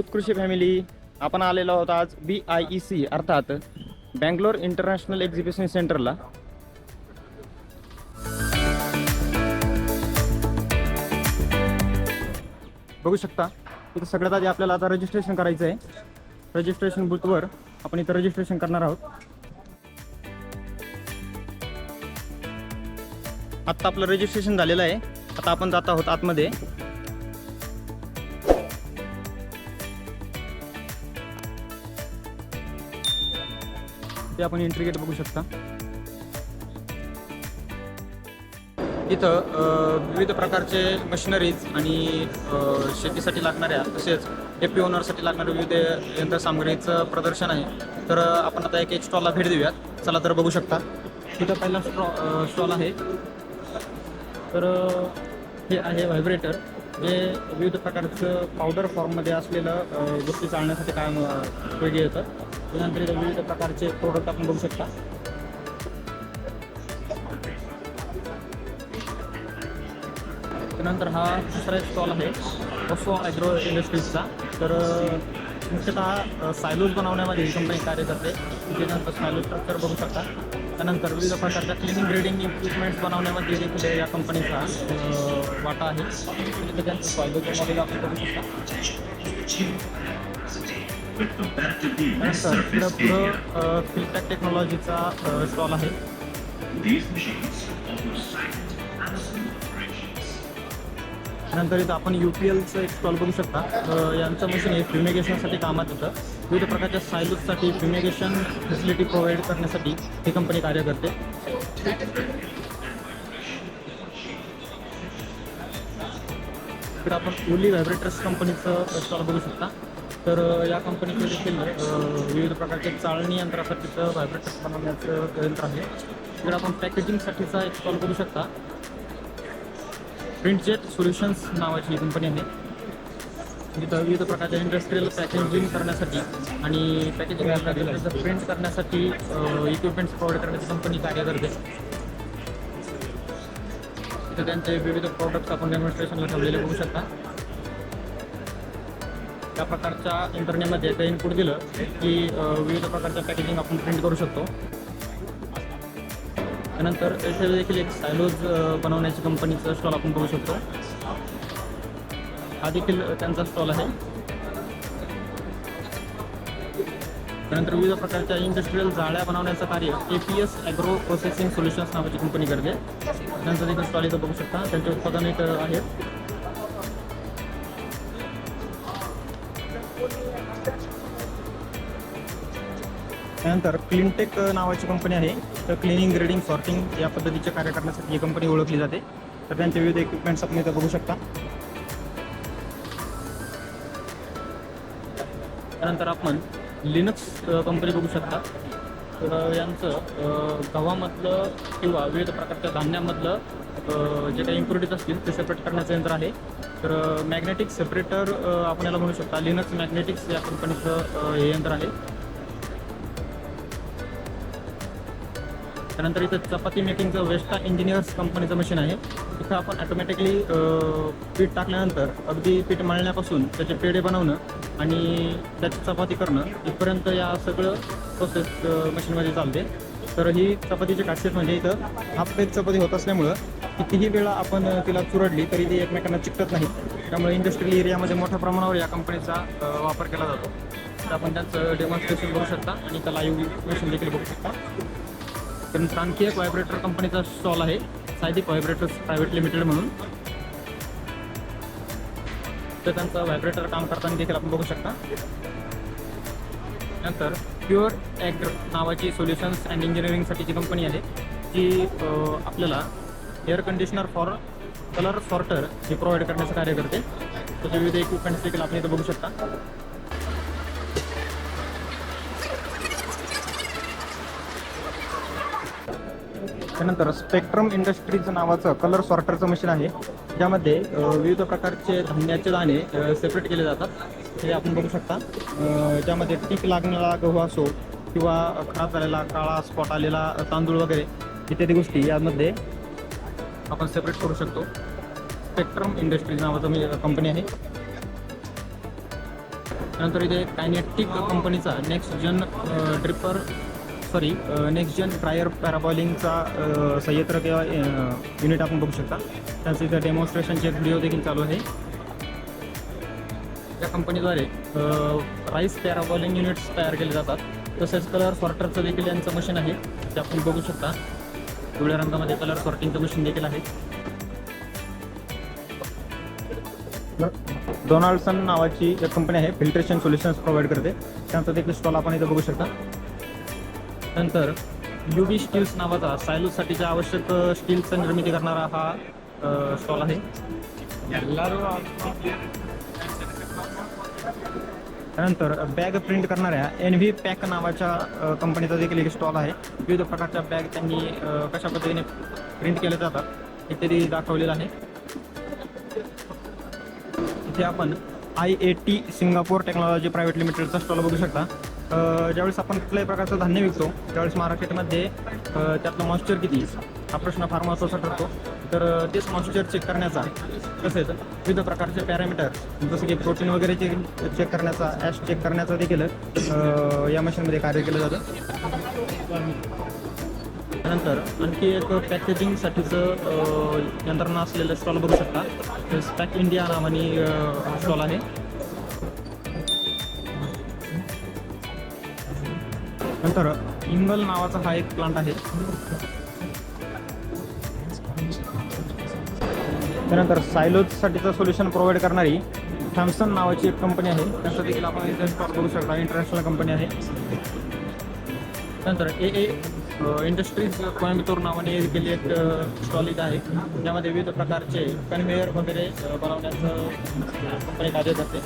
उत्कृष्ट फॅमिली आपण आलेलो आहोत आज बी आय ई सी अर्थात बँगलोर इंटरनॅशनल एक्झिबिशन सेंटरला बघू शकता इथं सगळ्यात आधी आपल्याला आता रजिस्ट्रेशन करायचं आहे रजिस्ट्रेशन बूथवर आपण इथं रजिस्ट्रेशन करणार आहोत. आत्ता आपलं रजिस्ट्रेशन झालेलं आहे. आता आपण जात आहोत आतमध्ये. ते आपण एंट्री गेट बघू शकता. इथं विविध प्रकारचे मशिनरीज आणि शेतीसाठी लागणाऱ्या तसेच एपी ओनरसाठी लागणाऱ्या विविध यंत्रसामग्रीचं प्रदर्शन आहे. तर आपण आता एक एक स्टॉलला भेट देऊयात. चला तर बघू शकता. इथं पहिला स्टॉ स्टॉल आहे. तर हे आहे व्हायब्रेटर हे विविध प्रकारचं पावडर फॉर्ममध्ये असलेलं गोष्टी चालण्यासाठी काम वेगळी येतं. त्यानंतर इथं विविध प्रकारचे प्रोडक्ट आपण बघू शकता. त्यानंतर हा दुसरा एक स्टॉल आहे ओसो ॲग्रो इंडस्ट्रीजचा तर मुख्यतः सायलोज बनवण्यामध्ये ही कंपनी कार्य करते. त्यानंतर सायलूज स्ट्रक्चर बघू शकता. त्यानंतर विविध प्रकारच्या क्लिनिंग ग्रेडिंग इक्विपमेंट्स बनवण्यामध्ये देखील या कंपनीचा वाटा आहे. इथे त्यांचं सायलोचं मॉडेल आपण बघू शकता. त्यानंतर इकडं पुढं फिल्टॅक टेक्नॉलॉजीचा स्टॉल आहे. नंतर इथं आपण यू पी एलचं एक स्टॉल बघू शकता. यांचं मशीन हे फ्युमिगेशनसाठी कामात येतं. विविध प्रकारच्या सायलूजसाठी फ्युमिगेशन फॅसिलिटी प्रोव्हाइड करण्यासाठी ही कंपनी कार्य करते. इकडे आपण ओली व्हायब्रेटर्स कंपनीचं स्टॉल बघू शकता. तर या कंपनीचे देखील विविध प्रकारच्या चाळणी यंत्रासाठीचं व्हायब्रेटर बनवण्याचं यंत्र आहे. तिकडे आपण पॅकेजिंगसाठीचा एक कॉल करू शकता. प्रिंटजेट सोल्युशन्स नावाची कंपनी आहे. जिथं विविध प्रकारच्या इंडस्ट्रियल पॅकेजिंग करण्यासाठी आणि पॅकेजिंग प्रिंट करण्यासाठी इक्विपमेंट्स प्रोव्हाइड करण्याची कंपनी कार्य करते. तिथं त्यांचे विविध प्रॉडक्ट आपण डेमॉन्स्ट्रेशनला ठेवलेले बघू शकता. त्या प्रकारच्या इंटरनेटमध्ये ते इनपुट दिलं की विविध प्रकारच्या पॅकेजिंग आपण प्रिंट करू शकतो. त्यानंतर येथे देखील एक सायलोज बनवण्याची कंपनीचा स्टॉल आपण बघू शकतो. हा देखील त्यांचा स्टॉल आहे. त्यानंतर विविध प्रकारच्या इंडस्ट्रीयल जाळ्या बनवण्याचं कार्य A P S agro processing solutions नावाची कंपनी करते. त्यांचं देखील स्टॉल इथं बघू शकता. त्यांचे उत्पादन इथं आहेत. त्यानंतर क्लिनटेक नावाची कंपनी आहे. तर क्लिनिंग ग्रेडिंग सॉर्टिंग या पद्धतीचे कार्य करण्यासाठी ही कंपनी ओळखली जाते. तर त्यांचे विविध इक्विपमेंट्स आपण इथं बघू शकता. त्यानंतर आपण लिनक्स कंपनी बघू शकता. तर यांचं गव्हामधलं किंवा विविध प्रकारच्या धान्यामधलं जे काही इम्प्युरिटीज असतील ते सेपरेट करण्याचं यंत्र आहे. तर मॅग्नेटिक सेपरेटर आपण याला म्हणू शकता. लिनक्स मॅग्नेटिक्स या कंपनीचं हे यंत्र आहे. त्यानंतर इथं चपाती मेकिंगचं वेस्टा इंजिनियर्स कंपनीचं मशीन आहे. इथं आपण ॲटोमॅटिकली पीठ टाकल्यानंतर अगदी पीठ मळण्यापासून त्याचे पेढे बनवणं आणि त्याची चपाती करणं इथपर्यंत या सगळं प्रोसेस मशीनमध्ये चालते. तर ही चपातीची खासियत म्हणजे इथं हाफ पेज चपाती होत असल्यामुळं कितीही वेळा आपण तिला चुरडली तरी ती एकमेकांना चिकटत नाही त्यामुळे इंडस्ट्रियल एरियामध्ये मोठ्या प्रमाणावर या कंपनीचा वापर केला जातो. तर आपण त्याचं डेमॉन्स्ट्रेशन करू शकता आणि त्याला लाईव्ह मशीन देखील बघू शकता. कारण आणखी एक व्हायब्रेटर कंपनीचा स्टॉल आहे. सायदिक व्हायब्रेटर्स प्रायव्हेट लिमिटेड म्हणून. तर त्यांचं व्हायब्रेटर काम करताना देखील आपण बघू शकता. नंतर प्युअर ॲग्र नावाची सोल्युशन्स अँड इंजिनिअरिंगसाठीची कंपनी आहे जी आपल्याला air conditioner for colour sorter हे प्रोव्हाइड करण्याचं कार्य करते. त्याचे विविध इक्विपमेंट्स देखील आपण इथं बघू शकता. त्यानंतर स्पेक्ट्रम इंडस्ट्रीज नावाचं कलर सॉर्टरचं मशीन आहे. ज्यामध्ये विविध प्रकारचे धान्याचे दाणे सेपरेट केले जातात. हे आपण बघू शकता. ज्यामध्ये टीक लागणारा गहू असो किंवा खराब झालेला काळा स्पॉट आलेला तांदूळ वगैरे इत्यादी गोष्टी यामध्ये आपण सेपरेट करू शकतो. स्पेक्ट्रम इंडस्ट्रीज नावाचं कंपनी आहे. त्यानंतर इथे कायनेटिक कंपनीचा next gen dripper sorry next gen prior पॅराबॉलिंगचा संयंत्र किंवा uh, युनिट आपण बघू शकता. त्याचं इथं डेमॉन्स्ट्रेशनचे एक व्हिडिओ देखील चालू आहे. या कंपनीद्वारे राईस पॅराबॉलिंग युनिट्स तयार केले जातात. तसेच कलर सॉर्टरचं देखील यांचं मशीन आहे. ते आपण बघू शकता. पिवळ्या रंगामध्ये कलर सॉर्टिंगचं मशीन देखील आहे. डोनाल्डसन नावाची एक कंपनी आहे. फिल्ट्रेशन सोल्युशन्स प्रोव्हाइड करते. त्यांचा देखील स्टॉल आपण इथं बघू शकता. नंतर युबी स्टील्स नावाचा सायलूसाठीच्या आवश्यक स्टीलचा निर्मिती करणारा हा स्टॉल आहे. त्यानंतर बॅग प्रिंट करणाऱ्या एन व्ही पॅक नावाच्या कंपनीचा देखील एक स्टॉल आहे. विविध प्रकारच्या बॅग त्यांनी कशा पद्धतीने प्रिंट केल्या जातात इत्यादी दाखवलेलं आहे. इथे आपण I A T Singapore technology private लिमिटेडचा stall बघू शकता. ज्यावेळेस आपण कुठल्याही प्रकारचं धान्य विकतो त्यावेळेस मार्केटमध्ये त्यातलं मॉइश्चर किती? हा प्रश्न फार महत्त्वाचा ठरतो. तर तेच मॉइश्चर चेक करण्याचा तसेच विविध प्रकारचे पॅरामीटर जसं की प्रोटीन वगैरे चेक चेक करण्याचा ॲश चेक करण्याचा देखील या मशीनमध्ये कार्य केलं जातं. त्यानंतर आणखी एक पॅकेजिंगसाठीचं यंत्रणा असलेलं स्टॉल बघू शकता. पॅक इंडिया नावाने स्टॉल आहे. नंतर इंगल नावाचा हा एक प्लांट आहे. त्यानंतर सायलोजसाठीचं सोल्युशन प्रोव्हाइड करणारी थॅमसन नावाची एक कंपनी आहे. त्याचं देखील आपण इथे कॉल करू शकता. इंटरनॅशनल कंपनी आहे. नंतर ए ए इंडस्ट्रीज कोयंबतूर नावाने केली एक स्टॉल इथं आहे. ज्यामध्ये विविध प्रकारचे कन्व्हेअर वगैरे बनवण्याचं कंपनी कार्य करते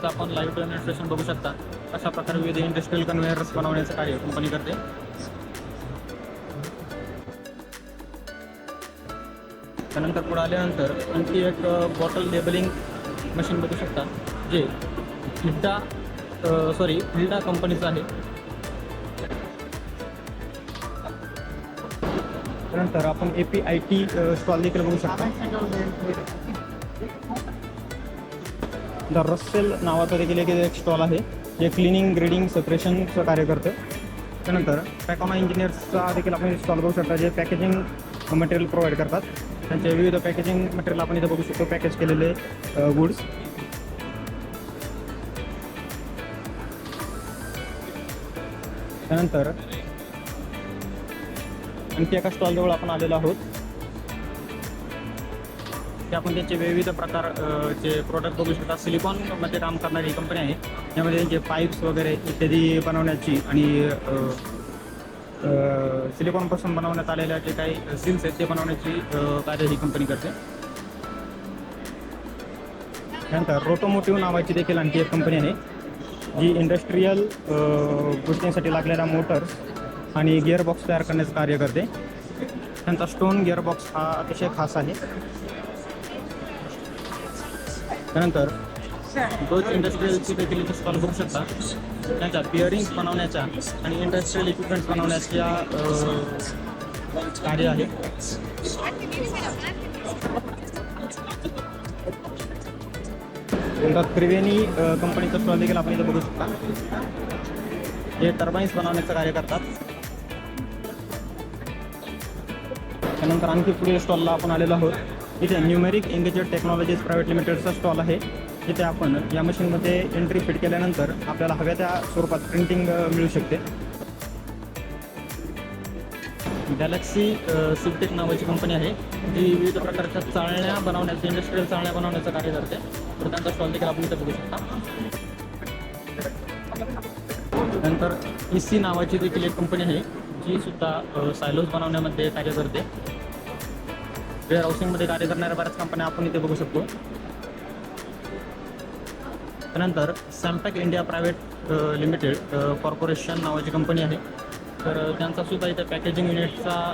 त्याचं आपण लाईव्ह डेमॉन्स्ट्रेशन बघू शकता. अशा प्रकारे विविध इंडस्ट्रियल कन्व्हेअर्स बनवण्याचं कार्य कंपनी करते. त्यानंतर पुढे आल्यानंतर आणखी एक बॉटल लेबलिंग मशीन बघू शकता जे फिल्डा सॉरी फिल्डा कंपनीचं आहे. त्यानंतर आपण A P I T stall देखील बघू शकता. द रस्सेल नावाचा देखील एक एक स्टॉल आहे जे क्लिनिंग ग्रेडिंग सेपरेशनचं कार्य करतं. त्यानंतर पॅकॉमा इंजिनियर्सचा देखील आपण स्टॉल बघू शकता जे पॅकेजिंग मटेरियल प्रोव्हाइड करतात. त्यांचे विविध पॅकेजिंग मटेरियल आपण इथं बघू शकतो पॅकेज केलेले गुड्स त्यानंतर आणखी एका स्टॉलजवळ आपण आलेलो आहोत. ते आपण त्यांचे विविध प्रकार जे चे प्रोडक्ट बघू शकता. सिलिकॉनमध्ये काम करणारी कंपनी आहे. यामध्ये त्यांचे पाईप्स वगैरे इत्यादी बनवण्याची आणि सिलिकॉनपासून बनवण्यात आलेल्या जे काही सिल्स आहेत ते बनवण्याची कार्य ही कंपनी करते. त्यानंतर रोटोमोटिव्ह नावाची देखील आणखी एक कंपनी आहे. जी इंडस्ट्रीयल गोष्टींसाठी लागलेल्या मोटर्स आणि गिअरबॉक्स तयार करण्याचं कार्य करते. त्यांचा स्टोन गिअरबॉक्स हा अतिशय खास आहे. त्यानंतर डोज इंडस्ट्रीयलची देखील इथे स्टॉल बघू शकता. त्यांच्या बिअरिंग्स बनवण्याच्या आणि इंडस्ट्रीयल इक्विपमेंट बनवण्याच्या कार्य आहे. नंतर त्रिवेणी कंपनीचं कंपनीचा स्टॉल देखील आपण इथे बघू शकता. हे टर्बाईन्स बनवण्याचं कार्य करतात. त्यानंतर आणखी पुढील स्टॉलला आपण आलेलो आहोत. इथे न्यूमेरिक एंगेजेड टेक्नॉलॉजीज प्रायव्हेट लिमिटेडचा स्टॉल आहे. जिथे आपण या मशीनमध्ये एंट्री फिट केल्यानंतर आपल्याला हव्या त्या स्वरूपात प्रिंटिंग मिळू शकते. गॅलेक्सी सिपटेक नावाची कंपनी आहे. जी विविध प्रकारच्या चाळण्या बनवण्याचं इंडस्ट्रीयल चाळण्या बनवण्याचं कार्य करते. तर त्यांचा स्टॉल देखील आपण इथे बघू शकता. नंतर ई सी नावाची देखील एक कंपनी आहे. जी सुद्धा सायलोज बनवण्यामध्ये कार्य करते. वेअर हाऊसिंगमध्ये कार्य करणाऱ्या बऱ्याच कंपन्या आपण इथे बघू शकतो. त्यानंतर Sampack India private limited corporation नावाची कंपनी आहे. तर त्यांचा सुद्धा इथे पॅकेजिंग युनिटचा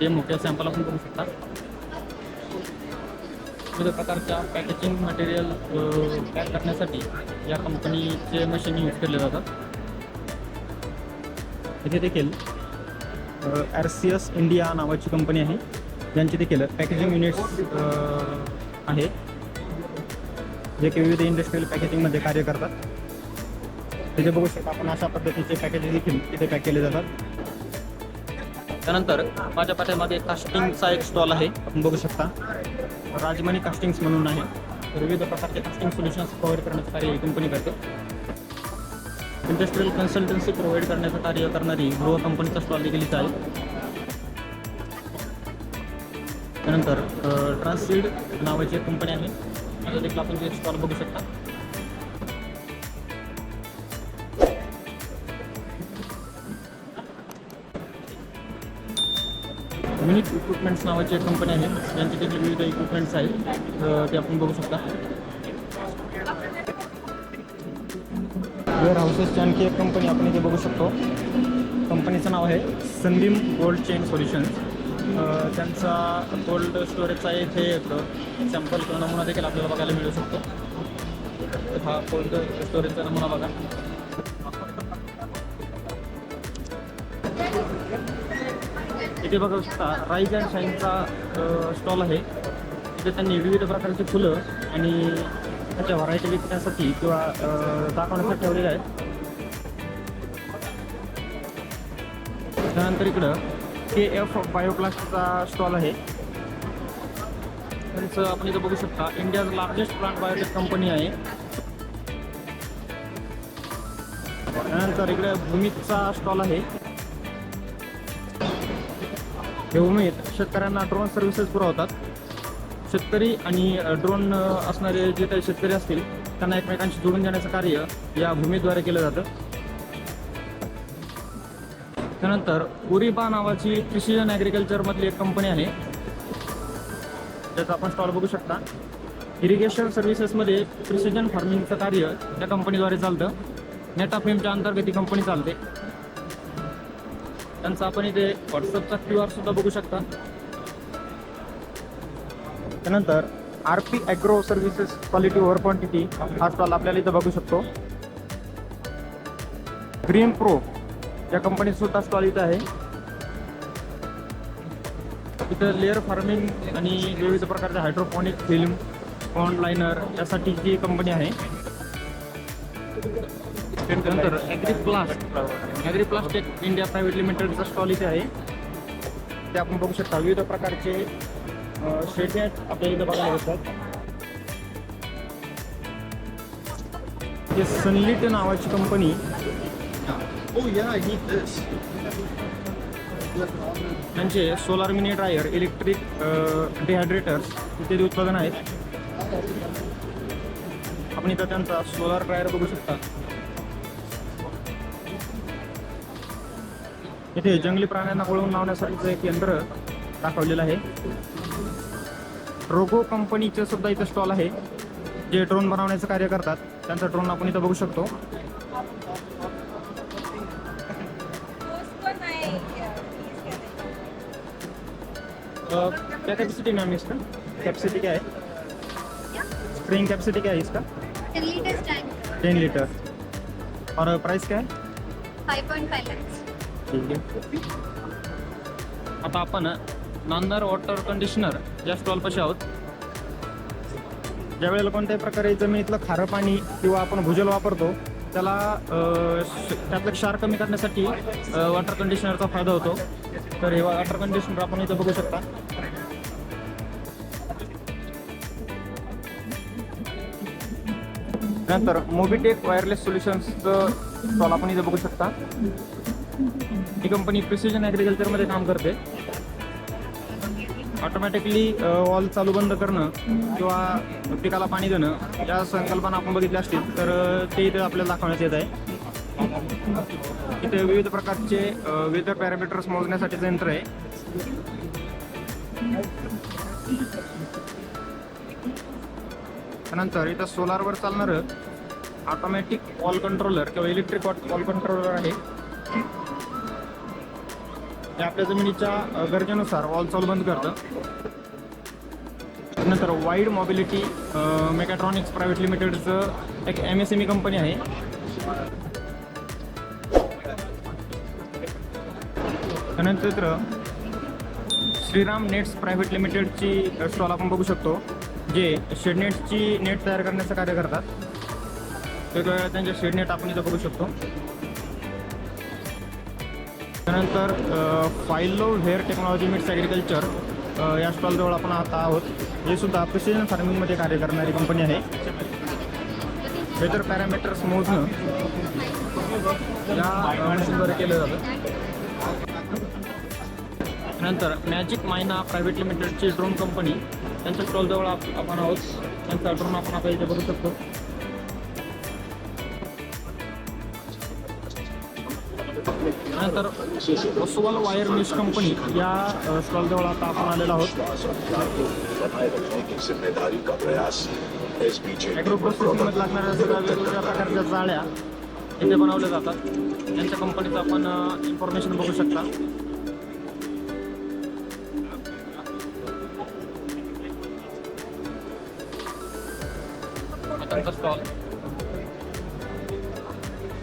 डेमो किंवा सॅम्पल आपण करू शकता. विविध प्रकारच्या पॅकेजिंग मटेरियल पॅक करण्यासाठी या कंपनीचे मशीन यूज केले जातात. इथे देखील आर सी एस इंडिया नावाची कंपनी आहे. यांचे देखील पॅकेजिंग युनिट्स आहे जे की विविध इंडस्ट्रियल पॅकेजिंगमध्ये कार्य करतात. तिथे बघू शकता आपण अशा पद्धतीचे पॅकेजिंग देखील तिथे पॅक केले जातात. त्यानंतर माझ्या पाठ्यामध्ये कास्टिंगचा एक स्टॉल आहे. आपण बघू शकता. राजमणी कास्टिंग्स म्हणून आहे. तर विविध प्रकारचे कास्टिंग सोल्युशन्स प्रोव्हाइड करण्याचं कार्य ही कंपनी करते. इंडस्ट्रियल कन्सल्टन्सी प्रोव्हाइड करण्याचं कार्य करणारी गृह कंपनीचा स्टॉल देखील इथं आहे. त्यानंतर ट्रान्ससीड नावाची एक कंपनी आहे. आता देखील आपण ते स्टॉल बघू शकता. युनिक इक्विपमेंट्स नावाची एक कंपनी आहे. त्यांचे देखील विविध इक्विपमेंट्स आहेत. ते आपण बघू शकता. वेअर हाऊसेसची आणखी एक कंपनी आपण इथे बघू शकतो. कंपनीचं नाव आहे संदीम गोल्ड चेन सोल्युशन्स त्यांचा कोल्ड स्टोरेजचा इथे एक. सॅम्पल नमुना देखील आपल्याला बघायला मिळू शकतो. हा कोल्ड स्टोरेजचा नमुना बघा. इथे बघू शकता राईज अँड शाईनचा स्टॉल आहे. तिथे त्यांनी विविध प्रकारची फुलं आणि त्याच्या व्हरायटी विकण्यासाठी किंवा दाखवण्यासाठी ठेवलेल्या आहेत. त्यानंतर इकडं के एफ बायोप्लास्टचा स्टॉल आहे. त्यांचं आपण इथं बघू शकता India's largest plant biotech company आहे. त्यानंतर इकडे भूमितचा स्टॉल आहे. हे भूमीत शेतकऱ्यांना ड्रोन सर्व्हिसेस पुरवतात. शेतकरी आणि ड्रोन असणारे जे काही शेतकरी असतील त्यांना एकमेकांशी जोडून देण्याचं कार्य या भूमीद्वारे केलं जातं. त्यानंतर उरिबा नावाची प्रिसिजन ॲग्रिकल्चरमधली एक कंपनी आहे. त्याचा आपण स्टॉल बघू शकता. इरिगेशन सर्व्हिसेसमध्ये प्रिसिजन फार्मिंगचं कार्य त्या कंपनीद्वारे चालतं. नेटाफेमच्या अंतर्गत ही कंपनी चालते. त्यांचा आपण इथे व्हॉट्सअपचा क्यू आर सुद्धा बघू शकता. त्यानंतर R P agro services quality over quantity हा स्टॉल आपल्याला इथं बघू शकतो. ग्रीन प्रो या कंपनीत सुद्धा स्टॉल इथं आहे. इथं लेअर फार्मिंग आणि विविध प्रकारच्या हायड्रोपॉनिक फिल्म पॉन्ड यासाठी जी कंपनी आहे. त्यानंतर ॲग्रीप्लास्ट ॲग्रीप्लास्ट एक इंडिया प्रायव्हेट लिमिटेडचा स्टॉल इथे आहे. ते आपण बघू शकता. विविध प्रकारचे शेती आहेत. आपल्या इथं बघायला भेटतात. हे सनलिट नावाची company Oh yeah, I need this. त्यांचे solar mini dryer electric dehydrators इत्यादी उत्पादन आहेत. आपण इथं त्यांचा सोलार ड्रायर बघू शकता. इथे जंगली प्राण्यांना वळवून लावण्यासाठीचं एक यंत्र दाखवलेलं आहे. रोगो कंपनीचं सुद्धा इथं स्टॉल आहे. जे ड्रोन बनवण्याचं कार्य करतात. त्यांचा ड्रोन आपण इथं बघू शकतो. क्या कैपेसिटी मैम इसका? कैपेसिटी क्या है? स्प्रिंग कैपेसिटी क्या है इसका? टेन लीटर और प्राइस क्या है? फाइव ठीक आहे आता आपण नांदर वॉटर कंडिशनर या स्टॉलपाशी आहोत. ज्या वेळेला कोणत्याही प्रकारे जमिनीतलं खारं पाणी किंवा आपण भूजल वापरतो त्याला त्यातलं क्षार कमी करण्यासाठी वॉटर कंडिशनरचा फायदा होतो. तर हे वॉटर कंडिशनर आपण इथं बघू शकता. नंतर मोबिटेक वायरलेस सोल्युशन्सचं स्टॉल आपण इथं बघू शकता. ही कंपनी प्रिसिजन ॲग्रिकल्चरमध्ये काम करते. ऑटोमॅटिकली वॉल चालू बंद करणं किंवा पिकाला पाणी देणं या संकल्पना आपण बघितल्या असतील तर ते इथे आपल्याला दाखवण्यात येत आहे. इथे विविध प्रकारचे वेदर पॅरामीटर्स मोजण्यासाठीचं यंत्र आहे. त्यानंतर इथं सोलारवर चालणारं ऑटोमॅटिक वॉल कंट्रोलर किंवा इलेक्ट्रिक वॉल कंट्रोलर आहे. हे आपल्या जमिनीच्या गरजेनुसार वॉल चालू बंद करतं. त्यानंतर वाईड मॉबिलिटी मेकॅट्रॉनिक्स प्रायव्हेट लिमिटेडचं एक M S M E company आहे. त्यानंतर श्रीराम नेट्स प्रायव्हेट लिमिटेडची स्टॉल आपण बघू शकतो. जे शेडनेटची नेट तयार करण्याचं कार्य करतात वेगवेगळ्या त्यांच्या शेडनेट आपण इथं बघू शकतो. त्यानंतर फायलो हेअर टेक्नॉलॉजी मिट्स ॲग्रिकल्चर या स्टॉलजवळ आपण आता आहोत. हे सुद्धा प्रिसिजन फार्मिंगमध्ये कार्य करणारी कंपनी आहे. वेदर पॅरामीटर्स मोजणं या मशीनद्वारे केलं जातं. नंतर मॅजिक मायना प्रायव्हेट लिमिटेडची ड्रोन कंपनी त्यांच्या स्टॉलजवळ आपण आहोत. त्यांचा ड्रोन आपण आता इथे बघू शकतो. नंतर oswald वायर मिस कंपनी या स्टॉलजवळ आता आपण आलेलो आहोत. ॲग्रो प्रोसेसिंगमध्ये लागणाऱ्या सगळ्या वेगवेगळ्या प्रकारच्या जाळ्या इथे बनवल्या जातात. त्यांच्या कंपनीचं आपण इन्फॉर्मेशन बघू शकता. त्यांचा स्टॉल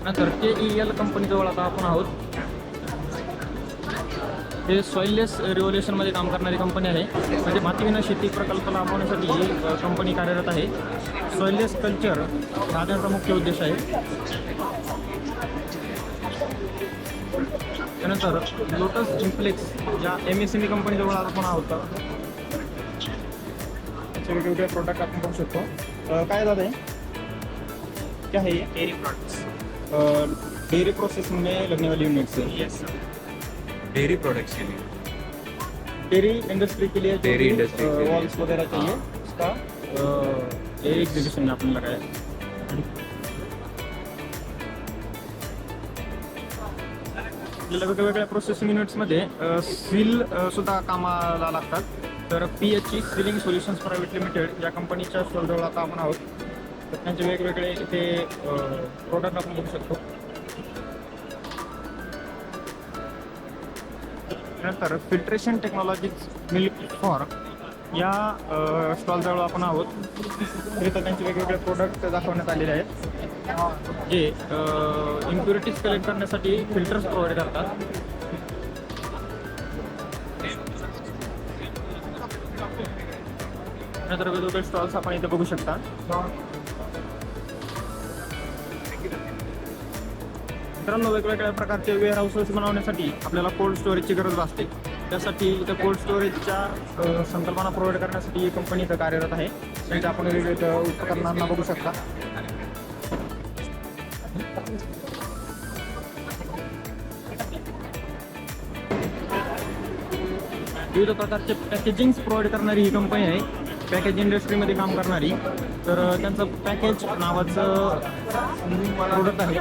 नंतर के ई एल कंपनीजवळ आता आपण आहोत. हे सॉइललेस रिव्होल्युशनमध्ये काम करणारी कंपनी आहे. म्हणजे मातीविना शेती प्रकल्प लाभवण्यासाठी ही कंपनी कार्यरत आहे. सॉइललेस कल्चर हा त्यांचा मुख्य उद्देश आहे. त्यानंतर लोटस इम्प्लेक्स या एम एस एम ई कंपनीजवळ आपण आहोत. त्याचे वेगवेगळे प्रोडक्ट आपण बघू शकतो. काय दादा आहे? क्या है ये? डेयरी प्रोडक्ट्स डेयरी प्रोसेसिंग में लगने वाली यूनिट्स यस डेयरी प्रोडक्ट्स के लिए. डेयरी इंडस्ट्री के लिए के लिए। वॉल्स वगैरह चाहिए उसका ये एग्जीबिशन में आपने लगाया वेगवेगळ्या प्रोसेसिंग युनिट्समध्ये सील सुद्धा कामाला लागतात. तर P H E sealing solutions private limited या कंपनीच्या स्टॉलजवळ आता आपण आहोत. तर त्यांचे वेगवेगळे इथे प्रोडक्ट आपण बघू शकतो. नंतर फिल्ट्रेशन टेक्नॉलॉजीज मिल्क फॉर या स्टॉलजवळ आपण आहोत. तर त्यांचे वेगवेगळे प्रोडक्ट दाखवण्यात आलेले आहेत. जे इम्प्युरिटीज कलेक्ट करण्यासाठी फिल्टर्स प्रोव्हाइड करतात. नंतर वेगवेगळे स्टॉल्स आपण इथे बघू शकता. मित्रांनो वेगवेगळ्या प्रकारचे वेअर हाऊसेस बनवण्यासाठी आपल्याला कोल्ड स्टोरेजची गरज भासते. त्यासाठी इथं कोल्ड स्टोरेजच्या संकल्पना प्रोव्हाइड करण्यासाठी ही कंपनी इथं कार्यरत आहे. त्यांच्या आपण वेगवेगळ्या उपकरणांना बघू शकता. विविध प्रकारचे पॅकेजिंग्स प्रोव्हाइड करणारी ही कंपनी आहे. पॅकेज इंडस्ट्रीमध्ये काम करणारी. तर त्यांचं पॅकेज नावाचं प्रोडक्ट आहे.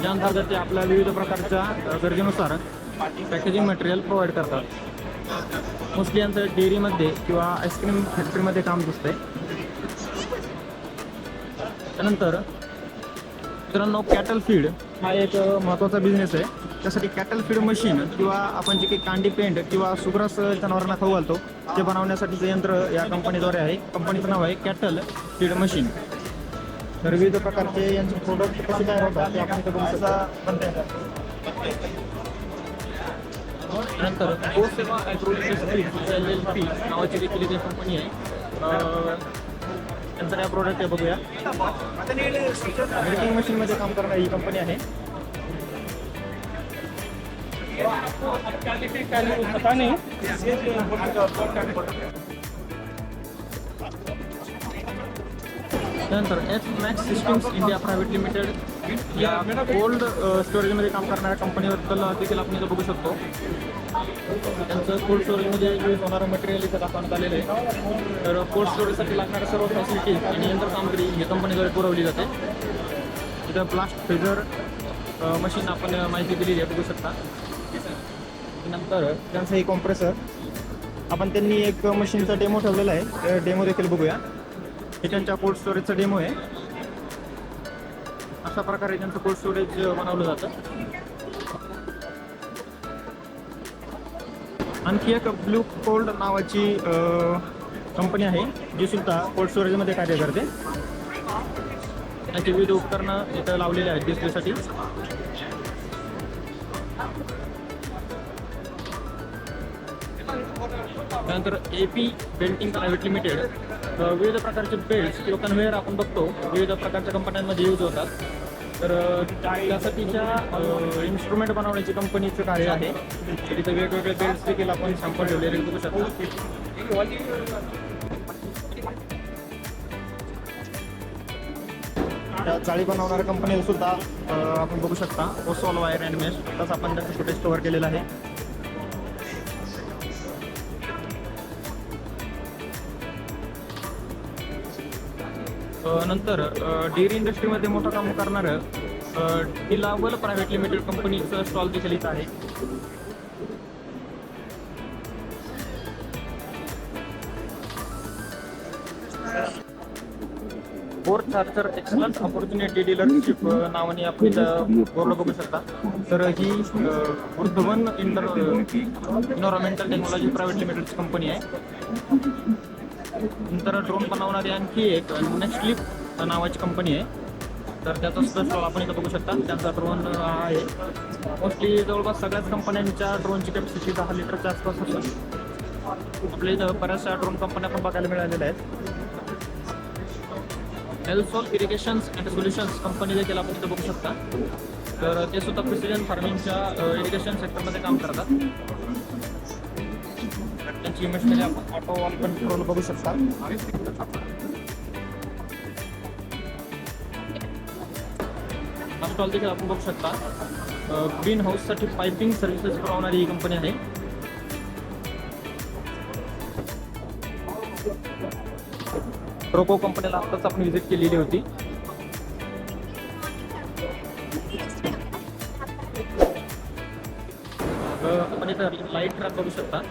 ज्या अंतर्गत ते आपल्या विविध प्रकारच्या गरजेनुसार पॅकेजिंग मटेरियल प्रोव्हाइड करतात. मोस्टली यांचं डेअरीमध्ये किंवा आईस्क्रीम फॅक्टरीमध्ये काम दिसतंय. त्यानंतर मित्रांनो कॅटल फीड हा एक महत्त्वाचा बिझनेस आहे. त्यासाठी कॅटल फीड मशीन किंवा आपण जे काही कांडी पेंट किंवा सुग्रास जनावरांना खाऊ घालतो ते बनवण्यासाठीचं यंत्र या कंपनीद्वारे आहे. कंपनीचं नाव आहे कॅटल फीड मशीन तर विविध प्रकारचे यांचे प्रोडक्ट कसे तयार होतात ते आपण नंतर एल एल पी नावाची देखील इथे कंपनी आहे. त्यांचं काय प्रोडक्ट आहे बघूया. मिल्किंग मशीनमध्ये काम करणारी ही कंपनी आहे. त्यानंतर H max systems India private limited या कोल्ड स्टोरेजमध्ये काम करणाऱ्या कंपनीबद्दल देखील आपण इथं बघू शकतो. त्यांचं कोल्ड स्टोरेजमध्ये यूज होणारं मटेरियल इथं दाखवण्यात आलेलं आहे. तर कोल्ड स्टोरेजसाठी लागणाऱ्या सर्व फॅसिलिटी आणि यंत्रसामग्री ही कंपनीद्वारे पुरवली जाते. इथं ब्लास्ट फेजर मशीन आपण माहिती दिलेली आहे बघू शकता. नंतर त्यांचं हे कॉम्प्रेसर आपण त्यांनी एक मशीनचा डेमो ठेवलेला आहे. डेमो देखील बघूया. हे त्यांच्या कोल्ड स्टोरेजचा डेमो आहे. अशा प्रकारे त्यांचं कोल्ड स्टोरेज बनवलं जातं. आणखी एक ब्लू कोल्ड नावाची कंपनी आहे जी सुद्धा कोल्ड स्टोरेजमध्ये कार्य करते. त्याची विविध उपकरणं इथं लावलेली आहेत डिस्प्लेसाठी त्यानंतर A P belting private limited विविध प्रकारचे बेल्ट्स किंवा कन्व्हेअर आपण बघतो विविध प्रकारच्या कंपन्यांमध्ये यूज होतात. तर त्यासाठीच्या इन्स्ट्रुमेंट बनवण्याची कंपनीचं कार्य आहे. तिथे वेगवेगळे बेल्ट्स देखील आपण सॅम्पल ठेवलेले बघू शकतो. त्या जाळी बनवणाऱ्या कंपनीला सुद्धा आपण बघू शकता. ओसॉल वायर अँड मेश तसं आपण त्याचं फुटेज कव्हर केलेलं आहे. नंतर डेअरी इंडस्ट्रीमध्ये मोठं काम करणारं डिलावल प्रायव्हेट लिमिटेड कंपनीचं स्टॉल देखील इथं आहे. Four charger excellent opportunity dealership नावाने आपण इथं बोर्ड बघू शकता. तर ही वृद्धवन inter environmental technology private limited company आहे. नंतर ड्रोन बनवणारी आणखी एक नेक्स्ट नावाची कंपनी आहे. तर त्याचा सुद्धा स्टॉल आपण इथं बघू शकता. त्यांचा ड्रोन आहे. मोस्टली जवळपास सगळ्याच कंपन्यांच्या ड्रोनची कॅपॅसिटी दहा लिटरच्या आसपास असते. आपल्या इथं बऱ्याचशा ड्रोन कंपन्या पण बघायला मिळालेल्या आहेत. एल्सॉल इरिगेशन्स अँड सोल्युशन्स कंपनी देखील आपण इथं बघू शकता. तर ते सुद्धा प्रिसिजन फार्मिंगच्या इरिगेशन सेक्टरमध्ये काम करतात. त्यांची मशिनरी आपण ऑटो ऑन कंट्रोल बघू शकता हा स्टॉल देखील आपण बघू शकता. ग्रीन हाऊससाठी पायपिंग सर्व्हिसेस पुरवणारी ही कंपनी आहे. रोको कंपनीला आताच आपण व्हिजिट केलेली होती. आपण इथं लाइट ट्रॅप बघू शकता.